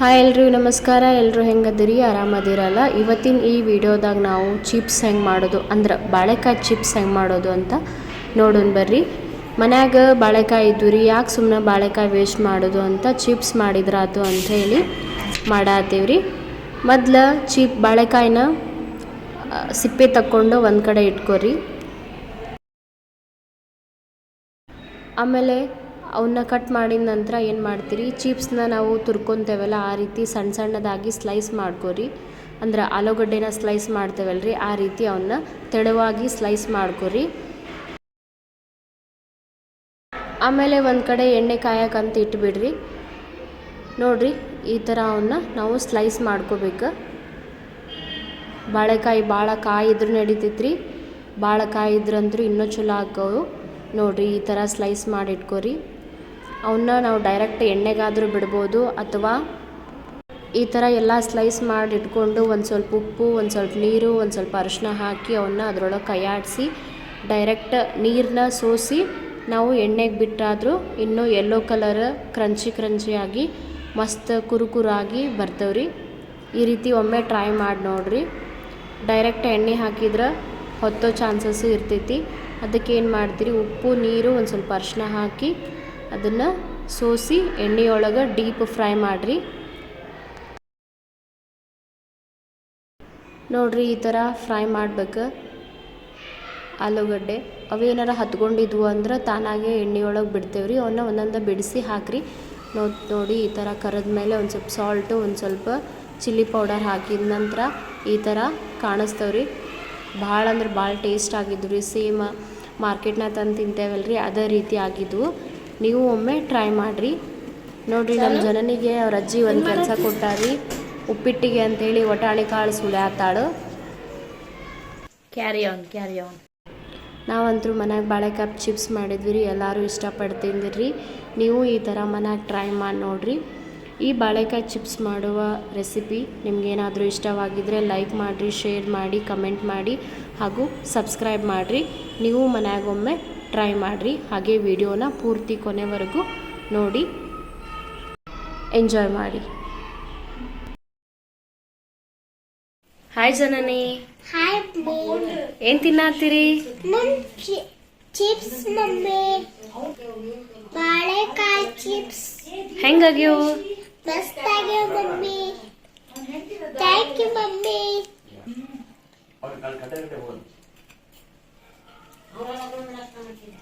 Hi ಎಲ್ರಿಗೂ ನಮಸ್ಕಾರ. ಎಲ್ಲರೂ ಹೆಂಗದಿರಿ? ಆರಾಮದಿರಲ್ಲ? ಇವತ್ತಿನ ಈ ವಿಡಿಯೋದಾಗ ನಾವು ಚಿಪ್ಸ್ ಹೆಂಗೆ ಮಾಡೋದು? ಅಂದ್ರೆ ಬಾಳೆಕಾಯಿ ಚಿಪ್ಸ್ ಹೆಂಗೆ ಮಾಡೋದು ಅಂತ ನೋಡೋಣ ಬರ್ರಿ. ಮನ್ಯಾಗ ಬಾಳೆಕಾಯಿ ಇದ್ದು ರೀ ಯಾಕೆ ಸುಮ್ಮನೆ ಬಾಳೆಕಾಯಿ ವೇಸ್ಟ್ ಮಾಡೋದು ಅಂತ ಚಿಪ್ಸ್ ಮಾಡಿದ್ರಾತು ಅಂತ ಹೇಳಿ ಮಾಡಾತೀವ್ರಿ. ಮೊದ್ಲು ಚಿಪ್ ಬಾಳೆಕಾಯಿನ ಸಿಪ್ಪೆ ತಕ್ಕೊಂಡು ಒಂದು ಕಡೆ ಇಟ್ಕೋರಿ. ಆಮೇಲೆ ಅವನ್ನ ಕಟ್ ಮಾಡಿದ ನಂತರ ಏನು ಮಾಡ್ತೀರಿ? ಚಿಪ್ಸ್ನ ನಾವು ತುರ್ಕೊತೇವಲ್ಲ, ಆ ರೀತಿ ಸಣ್ಣ ಸಣ್ಣದಾಗಿ ಸ್ಲೈಸ್ ಮಾಡ್ಕೋರಿ. ಅಂದ್ರೆ ಆಲೂಗಡ್ಡೆನ ಸ್ಲೈಸ್ ಮಾಡ್ತೇವಲ್ಲ ರೀ ಆ ರೀತಿ ಅವನ್ನ ತೆಳುವಾಗಿ ಸ್ಲೈಸ್ ಮಾಡ್ಕೋರಿ. ಆಮೇಲೆ ಒಂದು ಕಡೆ ಎಣ್ಣೆ ಕಾಯಕ್ಕಂತ ಇಟ್ಬಿಡ್ರಿ. ನೋಡ್ರಿ, ಈ ಥರ ಅವನ್ನ ನಾವು ಸ್ಲೈಸ್ ಮಾಡ್ಕೋಬೇಕು. ಬಾಳೆಕಾಯಿ ಭಾಳ ಕಾಯಿ ಇದ್ರೂ ನಡೀತೈತ್ರಿ. ಭಾಳ ಕಾಯಿ ಇದ್ರಂದ್ರೂ ಇನ್ನೂ ಚಲೋ ಹಾಕೋವು ನೋಡ್ರಿ, ಈ ಥರ ಸ್ಲೈಸ್ ಮಾಡಿ ಇಟ್ಕೊರಿ ಅವನ್ನ ನಾವು ಡೈರೆಕ್ಟ್ ಎಣ್ಣೆಗಾದರೂ ಬಿಡ್ಬೋದು ಅಥವಾ ಈ ಥರ ಎಲ್ಲ ಸ್ಲೈಸ್ ಮಾಡಿ ಇಟ್ಕೊಂಡು ಒಂದು ಸ್ವಲ್ಪ ಉಪ್ಪು, ಒಂದು ಸ್ವಲ್ಪ ನೀರು, ಒಂದು ಸ್ವಲ್ಪ ಅರಿಶಿನ ಹಾಕಿ ಅವನ್ನ ಅದರೊಳಗೆ ಕೈಯಾಡಿಸಿ ಡೈರೆಕ್ಟ್ ನೀರನ್ನ ಸೋಸಿ ನಾವು ಎಣ್ಣೆಗೆ ಬಿಟ್ಟಾದರೂ ಇನ್ನೂ ಯೆಲ್ಲೋ ಕಲರ್ ಕ್ರಂಚಿ ಕ್ರಂಚಿಯಾಗಿ ಮಸ್ತ್ ಕುರುಕುರಾಗಿ ಬರ್ತವ್ರಿ. ಈ ರೀತಿ ಒಮ್ಮೆ ಟ್ರೈ ಮಾಡಿ ನೋಡ್ರಿ. ಡೈರೆಕ್ಟ್ ಎಣ್ಣೆ ಹಾಕಿದ್ರೆ ಹೊತ್ತೋ ಚಾನ್ಸಸ್ಸು ಇರ್ತೈತಿ. ಅದಕ್ಕೆ ಏನು ಮಾಡ್ತೀರಿ? ಉಪ್ಪು, ನೀರು ಒಂದು ಸ್ವಲ್ಪ ಅರಿಶಿನ ಹಾಕಿ ಅದನ್ನು ಸೋಸಿ ಎಣ್ಣೆಯೊಳಗೆ ಡೀಪ್ ಫ್ರೈ ಮಾಡಿರಿ. ನೋಡ್ರಿ ಈ ಥರ ಫ್ರೈ ಮಾಡ್ಬೇಕು. ಆಲೂಗಡ್ಡೆ ಅವೇನಾರ ಹತ್ಕೊಂಡಿದ್ವು ಅಂದ್ರೆ ತಾನಾಗೆ ಎಣ್ಣೆಯೊಳಗೆ ಬಿಡ್ತೇವ್ರಿ. ಅವನ್ನ ಒಂದೊಂದು ಬಿಡಿಸಿ ಹಾಕ್ರಿ. ನೋ ನೋಡಿ ಈ ಥರ ಕರೆದ ಮೇಲೆ ಒಂದು ಸ್ವಲ್ಪ ಸಾಲ್ಟು ಒಂದು ಸ್ವಲ್ಪ ಚಿಲ್ಲಿ ಪೌಡರ್ ಹಾಕಿದ ನಂತರ ಈ ಥರ ಕಾಣಿಸ್ತವ್ರಿ. ಭಾಳ ಅಂದ್ರೆ ಭಾಳ ಟೇಸ್ಟ್ ಆಗಿದ್ವು ರೀ. ಸೇಮ್ ಮಾರ್ಕೆಟ್ನಾಗ ತಂದು ತಿಂತೇವಲ್ಲ ರೀ ಅದೇ ರೀತಿ ಆಗಿದ್ವು. ನೀವು ಒಮ್ಮೆ ಟ್ರೈ ಮಾಡಿರಿ. ನೋಡಿರಿ ನಮ್ಮ ಜನನಿಗೆ ಅವ್ರ ಅಜ್ಜಿ ಒಂದು ಕೆಲಸ ಕೊಟ್ಟಾರಿ. ಉಪ್ಪಿಟ್ಟಿಗೆ ಅಂತೇಳಿ ಒಟಾಣಿ ಕಾಳು ಸುಳ್ಯಾತಾಳು ಕ್ಯಾರಿ ಆನ್ ಕ್ಯಾರಿ ಆನ್ ನಾವಂತರೂ ಮನ್ಯಾಗ ಬಾಳೆಕಾಯಿ ಚಿಪ್ಸ್ ಮಾಡಿದ್ವಿ ರೀ ಎಲ್ಲರೂ ಇಷ್ಟಪಟ್ಟು ತಿಂದಿರಿ ನೀವು ಈ ಥರ ಮನ್ಯಾಗ ಟ್ರೈ ಮಾಡಿ ನೋಡಿರಿ. ಈ ಬಾಳೆಕಾಯಿ ಚಿಪ್ಸ್ ಮಾಡುವ ರೆಸಿಪಿ ನಿಮಗೇನಾದರೂ ಇಷ್ಟವಾಗಿದ್ದರೆ ಲೈಕ್ ಮಾಡಿರಿ ಶೇರ್ ಮಾಡಿ ಕಮೆಂಟ್ ಮಾಡಿ ಹಾಗೂ ಸಬ್ಸ್ಕ್ರೈಬ್ ಮಾಡಿರಿ. ನೀವು ಮನ್ಯಾಗೊಮ್ಮೆ ಟ್ರೈ ಮಾಡಿರಿ. ಹಾಗೆ ವಿಡಿಯೋನ ಪೂರ್ತಿ ಕೊನೆವರೆಗೂ ನೋಡಿ. ಎಂಜಾಯ್ ಮಾಡಿ. ಹಾಯ್ ಜನನಿ. ಹಾಯ್ ಏನು ತಿನ್ನತ್ತೀರಿ ಮಮ್ ಚಿಪ್ಸ್ ಮಮ್ಮಿ. ಬಾಳೆಕಾಯಿ ಚಿಪ್ಸ್. ಹೆಂಗಾಗ್ಯವು? ಮಸ್ತ್ ಆಗ್ಯಾವ mummy. Thank you mummy Oraya koymadan açmamak için.